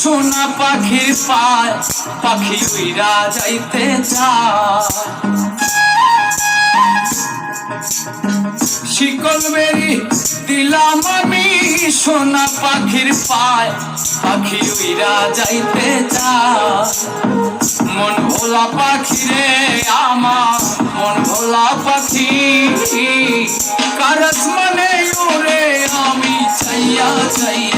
সোনা পাখির পায়, পাখি উইরা যাইতে শিকল বেরি দিলাম আমি সোনা পাখির পায়, পাখি উইরা যাইতে চায়। মন ভোলা পাখি রে আমার, মন ভোলা পাখি। কারস মানে ওরে আমি চাইয়া চাইয়া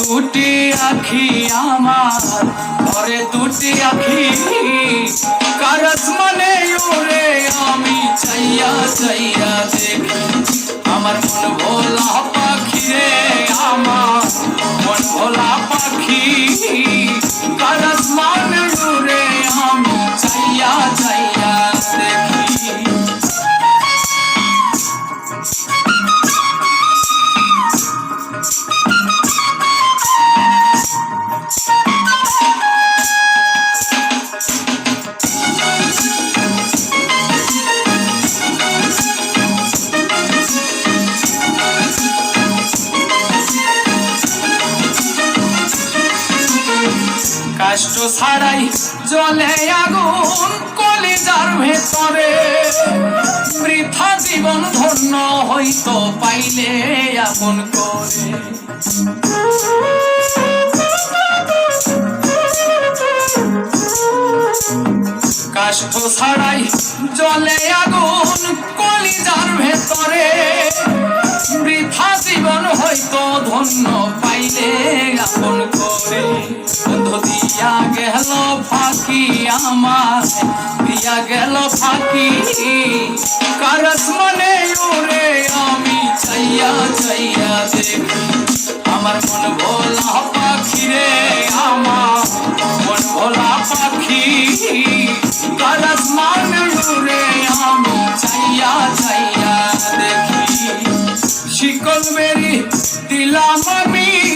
দুটি আখি আমার ঘরে দুটি আখি। কষ্ট ছাড়াই জলে আগুন কলিজার ভেতরে। বৃথা জীবন ধন্য হইতো পাইলে আপন করে। কাষ্ঠ ছাড়াই জলে আগুন কলিজার ভেতরে। বৃথা জীবন হয়তো ধন্য পাইলে আপন করে। বন্ধু দিয়া গেল ফাঁকি আমার, দিয়া গেল ফাঁকি। কারস মনে ওরে আমি চাইয়া চাইয়া দেখি, আমার মন ভোলা পাখি রে আমার, মন ভোলা পাখি।